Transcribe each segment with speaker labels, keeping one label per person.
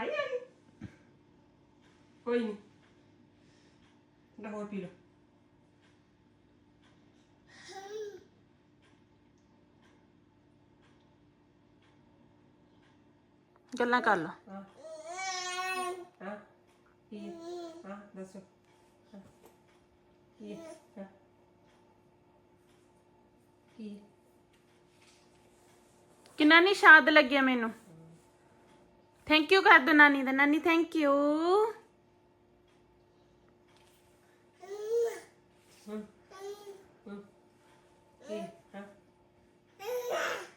Speaker 1: ਮਾਈ ਆ ਗਈ ਕੋਈ ਨਹੀਂ ਲੈ ਹੋਰ ਪੀ ਲਓ
Speaker 2: ਗੱਲਾਂ ਕਰ ਲਓ
Speaker 1: ਹਾਂ ਹਾਂ ਕੀ ਹੈ? ਦੱਸੋ ਹਾਂ। ਕੀ ਹੈ? ਕੀ ਹੈ?
Speaker 2: ਕਿ ਨਾਨੀ ਸ਼ਾਦ ਲੱਗਿਆ ਮੈਨੂੰ? ਥੈਂਕ ਯੂ ਕਰ ਦੋ ਨਾਨੀ ਦਾ। ਨਾਨੀ ਥੈਂਕ ਯੂ
Speaker 1: ਹਮ ਹਮ ਕੀ ਹਾਂ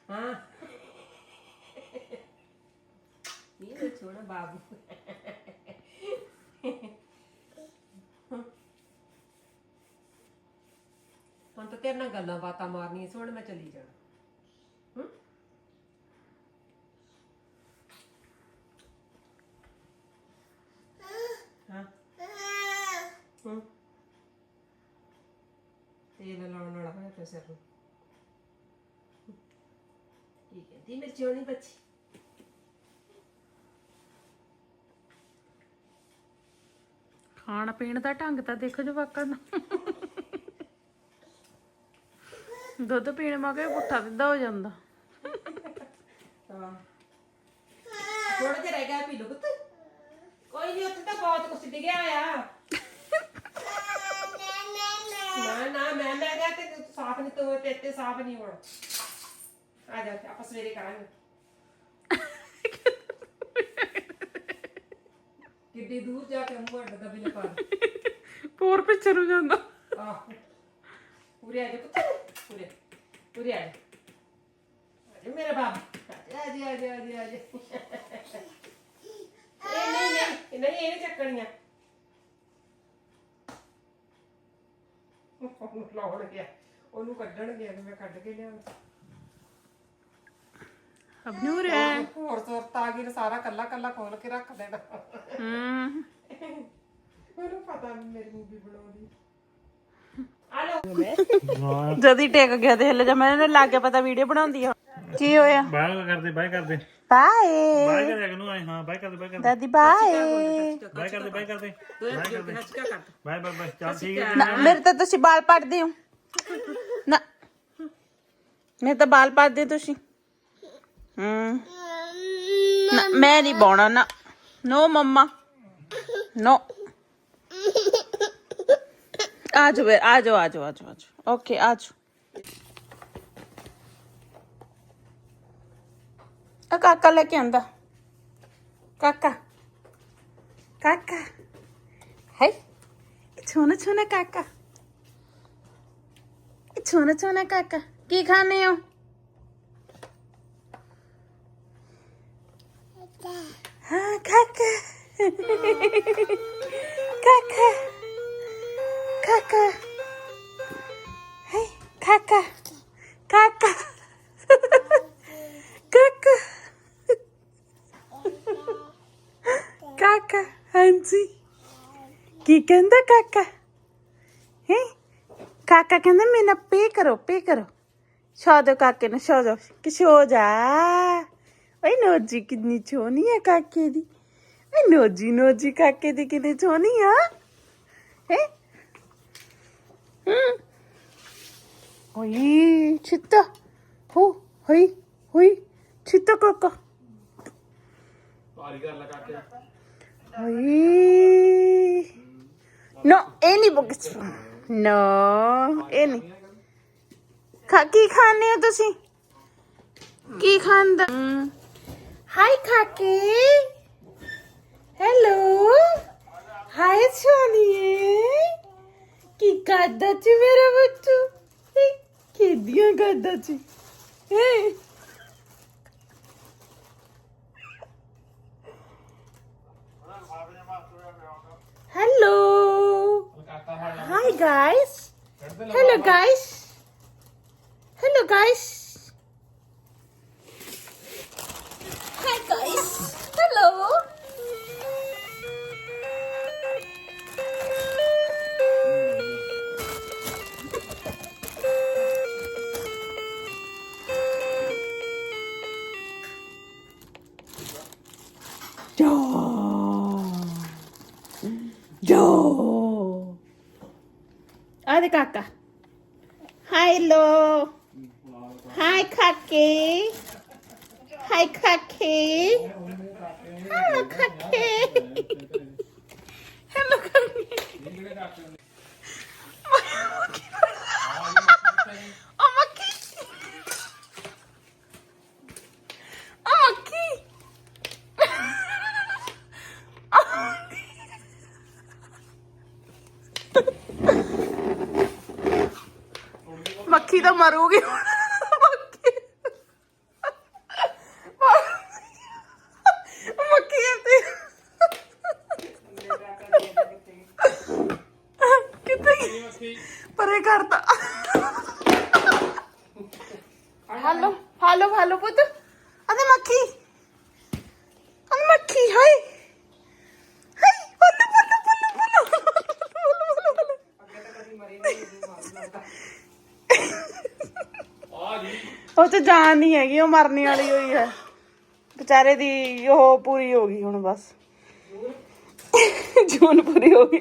Speaker 1: ਹਾਂ ਹੁਣ ਤਾਂ ਤੇਰੇ ਨਾਲ ਗੱਲਾਂ ਬਾਤਾਂ ਮਾਰਨੀਆਂ ਸੀ ਮੈਂ ਚਲੀ ਜਾਣਾ ਹਮ? ਹਾਂ ਹਮ ਤੇਲ ਤੇ ਸਿਰ ਨੂੰ। ਕੀ ਕਹਿੰਦੀ ਮੇਰੀ ਚੋਣੀ ਬੱਚੀ।
Speaker 2: ਖਾਣ ਪੀਣ ਦਾ ਢੰਗ ਤਾਂ ਦੇਖੋ ਜਵਾਕਾਂ ਦਾ। ਦੁੱਧ ਪੀਣ ਮਗੇ ਪੁੱਠਾ ਸਿੱਧਾ ਹੋ ਜਾਂਦਾ।
Speaker 1: ਹਾਂ। ਥੋੜਾ ਜਿਹਾ ਰਹਿ ਗਿਆ ਪੀ ਲਓ ਪੁੱਤ। ਕੋਈ ਨਹੀਂ ਉੱਥੇ ਤਾਂ ਬਹੁਤ ਕੁਛ ਡਿੱਗਿਆ ਆ ਨਾ ਨਾ ਮੈਂ ਮੈਂ ਕਿਹਾ ਤੇ ਸਾਫ਼ ਨਹੀਂ ਤੋ ਤੇ ਤੇ ਸਾਫ਼ ਨਹੀਂ ਹੋਣਾ। ਆ ਜਾ ਆਪਾਂ ਸਵੇਰੇ ਕਰਾਂਗੇ। ਕਿੱਡੀ ਦੂਰ ਜਾ ਕੇ ਮੂੰਹ ਅੱਡ ਦਾ ਬਿਲ ਪਾ
Speaker 2: ਪੂਰ ਪਿੱਛੇ ਨੂੰ ਜਾਂਦਾ।
Speaker 1: ਆਹ। ਪੂਰੇ ਆ ਜਾ ਪੁੱਤ ਪੂਰੇ ਪੂਰੇ ਆ ਜਾ। ਆ ਜਾ ਮੇਰਾ ਬਾਬਾ। ਆ ਜਾ ਆ ਜਾ ਆ ਜਾ ਆ ਜਾ। ਇਹ ਨਹੀਂ ਨਹੀਂ ਨਹੀਂ ਇਹ ਨਹੀਂ ਚੱਕਣੀਆਂ। ਉਹਨੂੰ ਲਾਉਣ ਗਿਆ। ਉਹਨੂੰ ਕੱਢਣ ਗਿਆ ਮੈਂ ਕੱਢ ਕੇ ਲਿਆਉਂ
Speaker 2: ਅਬਨੂਰ ਹੈ।
Speaker 1: ਹੋਰ ਸੁਰਤ ਆ ਗਈ ਸਾਰਾ ਕੱਲਾ ਕੱਲਾ ਖੋਲ ਕੇ ਰੱਖ ਦੇਣਾ।
Speaker 2: ਹੂੰ।
Speaker 1: ਮੈਨੂੰ ਪਤਾ ਵੀ ਮੇਰੀ ਮੂਵੀ ਬਣਾਉਣੀ
Speaker 2: ਜਦੀ ਟੇਕ ਗਿਆ ਤੇ ਹਿੱਲ ਜਾ ਮੈਨੂੰ ਲੱਗ ਗਿਆ ਪਤਾ ਵੀਡੀਓ ਬਣਾਉਂਦੀ ਆ। ਕੀ ਹੋਇਆ?
Speaker 3: ਬਾਏ ਕਰਦੇ ਬਾਏ ਕਰਦੇ।
Speaker 2: ਬਾਏ।
Speaker 3: ਬਾਏ ਕਰਦੇ ਅਗਨੂੰ ਆਏ ਹਾਂ ਬਾਏ ਕਰਦੇ ਬਾਏ ਕਰਦੇ।
Speaker 2: ਦਾਦੀ ਬਾਏ।
Speaker 3: ਬਾਏ ਕਰਦੇ ਬਾਏ ਕਰਦੇ।
Speaker 1: ਦੋਏ ਜੋੜ ਹੱਸ ਕੇ ਕਰ
Speaker 3: ਬਾਏ ਬਾਏ ਬਾਏ। ਚੱਲ ਠੀਕ ਹੈ
Speaker 2: ਨਾ ਮੇਰੇ ਤਾਂ ਤੁਸੀਂ ਬਾਲ ਪੱਟਦੇ ਹੋ। ਨਾ। ਮੇਰੇ ਤਾਂ ਬਾਲ ਪੱਟਦੇ ਤੁਸੀਂ। ਹੂੰ। ਨਾ ਮੈਂ ਨਹੀਂ ਪਾਉਣਾ ਨਾ। ਨੋ ਮੰਮਾ। ਨੋ। ਆ ਜਾਓ ਵੇ, ਆ ਜਾਓ ਆ ਜਾਓ ਆ ਜਾਓ ਆ ਜਾਓ ਓਕੇ ਆ ਜਾਓ ਆ ਕਾਕਾ ਲੈ ਕੇ ਆਂਦਾ ਕਾਕਾ ਕਾਕਾ ਹਾਈ ਛੋਨਾ ਛੋਨਾ ਕਾਕਾ ਛੋਨਾ ਛੋਨਾ ਕਾਕਾ ਕੀ ਖਾਣੇ ਹੋ ਹਾਂ ਕਾਕਾ ਕਾਕਾ ਕਾਕਾ hey ਕਾਕਾ ਕਾਕਾ ਕਾਕਾ ਕਾਕਾ ਹਾਂਜੀ ਕੀ ਕਹਿੰਦਾ ਕਾਕਾ ਹੈ ਕਾਕਾ ਕਹਿੰਦਾ ਮੈਨਾਂ ਪੇ ਕਰੋ ਪੇ ਕਰੋ ਛੋ ਦੋ ਕਾਕੇ ਨੂੰ ਛੋ ਦੋ ਕਿ ਛੋ ਜਾ ਓਏ ਨੋਜੀ ਕਿੰਨੀ ਛੋਨੀ ਹੈ ਕਾਕੇ ਦੀ ਓਏ ਨੋਜੀ ਨੋਜੀ ਕਾਕੇ ਦੀ ਕਿੰਨੀ ਛੋਨੀ ਆ ਹੈ ਓਏ ਚਿੱਤਾ ਹੋ ਹੋਈ ਹੋਈ ਚਿੱਤਾ ਕਾਕਾ
Speaker 3: ਭਾਰੀ ਕਰ ਲਗਾ ਕੇ
Speaker 2: ਓਏ ਨੋ ਇਹ ਨਹੀਂ ਬੁੱਕਸ ਨੋ ਇਹ ਨਹੀਂ ਖਾ ਕੀ ਖਾਣੇ ਹੋ ਤੁਸੀਂ ਕੀ ਖਾਂਦਾ ਹਾਈ ਕਾਕੇ ਹੈਲੋ ਹਾਈ ਸੋਨੀਏ ਕੀ ਕਰਦਾ ਚ ਮੇਰਾ ਬੱਚੂ ਇਹ ਕਿੱਦੀਆਂ ਕਰਦਾ ਚ ਹੈ Hello. Hi guys. Hello guys. Hello guys. de Kaka. Hello. Hi, Kaki. Hi, Kaki. Hello, Kaki. Hello, Kaki. আমাকে আমাকে আমাকে ਮੱਖੀ ਤਾਂ ਮਰੂਗੀ ਹੁਣ ਮੱਖੀ ਮੱਖੀ ਤੇ ਕਿੱਥੇ ਗਈ? ਪਰੇ ਕਰਤਾ ਹਾਲੋ ਹਾਲੋ ਹਾਲੋ ਪੁੱਤ ਅਦੇ ਮੱਖੀ ਅਦੇ ਮੱਖੀ ਹਾਏ ਹਾਏ ਬੱਲੂ ਬੱਲੂ ਬੱਲੂ ਬੱਲੂ ਬੱਲੂ ਬੱਲੂ ਉਹ ਤੇ ਜਾਨ ਨਹੀਂ ਹੈਗੀ ਉਹ ਮਰਨੀ ਵਾਲੀ ਹੋਈ ਹੈ। ਵਿਚਾਰੇ ਦੀ ਉਹ ਪੂਰੀ ਹੋ ਗਈ ਹੁਣ ਬਸ। ਜੂਨ ਪੂਰੀ ਹੋ ਗਈ।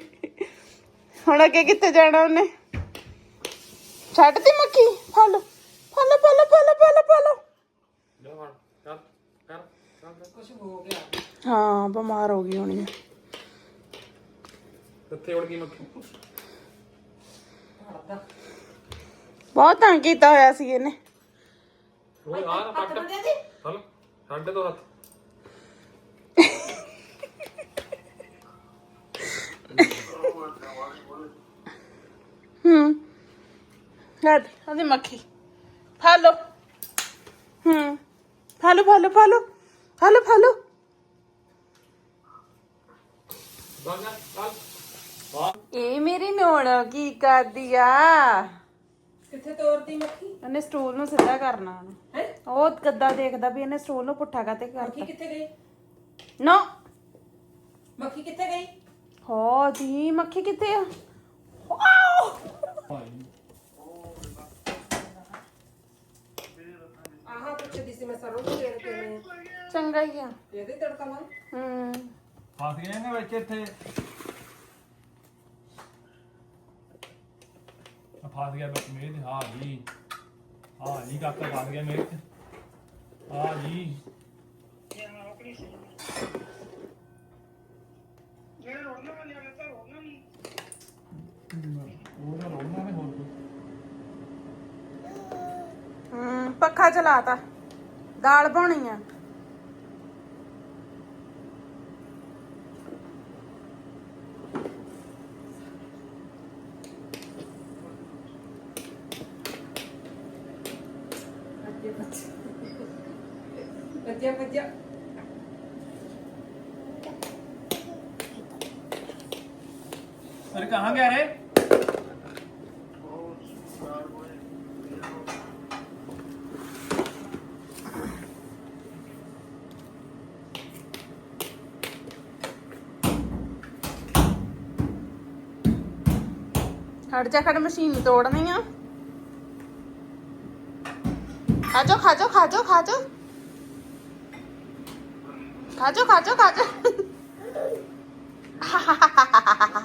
Speaker 2: ਹੁਣ ਅੱਗੇ ਕਿੱਥੇ ਜਾਣਾ ਉਹਨੇ? ਛੱਡਤੀ ਮੱਖੀ ਫਲ ਫਲ ਫਲ ਫਲ ਫਲ ਫਲ
Speaker 1: ਹੋ ਗਿਆ।
Speaker 2: ਹਾਂ ਬਿਮਾਰ ਹੋ ਗਈ ਹੋਣੀ ਹੈ।
Speaker 3: ਕਿੱਥੇ ਉੜ ਗਈ ਮੱਖੀ
Speaker 1: ਹੜਦਾ
Speaker 2: ਬਹੁਤ ਤੰਗ ਕੀਤਾ ਹੋਇਆ ਸੀ ਇਹਨੇ।
Speaker 3: ਓਏ ਆ ਨਾ
Speaker 1: ਹੱਥ ਬੰਦੇ ਦੀ।
Speaker 3: ਹਲ ਸਾਡੇ ਤੋਂ ਹੱਥ।
Speaker 2: ਹੂੰ। ਹੱਦ ਅਦੇ ਮੱਖੀ। ਫਾਲੋ। ਹੂੰ। Follow follow follow. Follow follow.
Speaker 3: Banga ਚੱਲ।
Speaker 2: ਇਹ ਮੇਰੀ ਨੋਣ ਕੀ ਕਰਦੀ ਆ?
Speaker 1: ਕਿੱਥੇ ਤੋਰਦੀ ਮੱਖੀ?
Speaker 2: ਉਹਨੇ ਸਟੂਲ ਨੂੰ ਸਿੱਧਾ ਕਰਨਾ ਉਹਨੇ।
Speaker 1: ਹੈ?
Speaker 2: ਉਹ ਗੱਦਾ ਦੇਖਦਾ ਵੀ ਇਹਨੇ ਸਟੂਲ ਨੂੰ ਪੁੱਠਾ ਕਾਤੇ
Speaker 1: ਮੱਖੀ
Speaker 2: ਕਰਤਾ
Speaker 1: ਕਿੱਥੇ ਗਈ?
Speaker 2: ਨੋ।
Speaker 1: ਮੱਖੀ ਕਿੱਥੇ ਗਈ?
Speaker 2: ਹੋ ਜੀ ਮੱਖੀ ਕਿੱਥੇ ਆ? ਵਾਓ
Speaker 1: ਆਹਾਂ ਪੁੱਛਦੀ ਸੀ ਮੈਂ ਸਰੋਂ ਨੂੰ ਤੇਲ ਕਿਵੇਂ
Speaker 2: ਚੰਗਾ ਹੀ ਆ।
Speaker 1: ਇਹਦੇ ਤੜਕਾ ਮਾਰ
Speaker 2: ਹੂੰ।
Speaker 3: ਫਸ ਗਏ ਨੇ ਵਿੱਚ ਇੱਥੇ। ਫਸ ਗਿਆ ਵਿੱਚ ਮੇਰੇ ਤੇ ਹਾਂ ਜੀ। ਹਾਂ ਜੀ, ਕਾਕਾ ਫਸ ਗਿਆ ਮੇਰੇ ਤੇ ਹਾਂ ਜੀ। ਉਹਦਾ ਰੋਣਾ ਨੇ ਹੋਰ ਕੋਈ
Speaker 2: ਹੂੰ, ਪੱਖਾ ਚਲਾਤਾ। ਦਾਲ ਪਾਉਣੀ ਆ।
Speaker 1: ਬੱਜਿਆ ਬੱਜਿਆ
Speaker 3: अरे कहाँ गया रे
Speaker 2: ਹਟ ਜਾ ਖੜ ਮਸ਼ੀਨ ਤੋੜਨੀ ਆ ਖਾਜੋ ਖਾਜੋ ਖਾਜੋ ਖਾਜੋ 가져 가져 가져.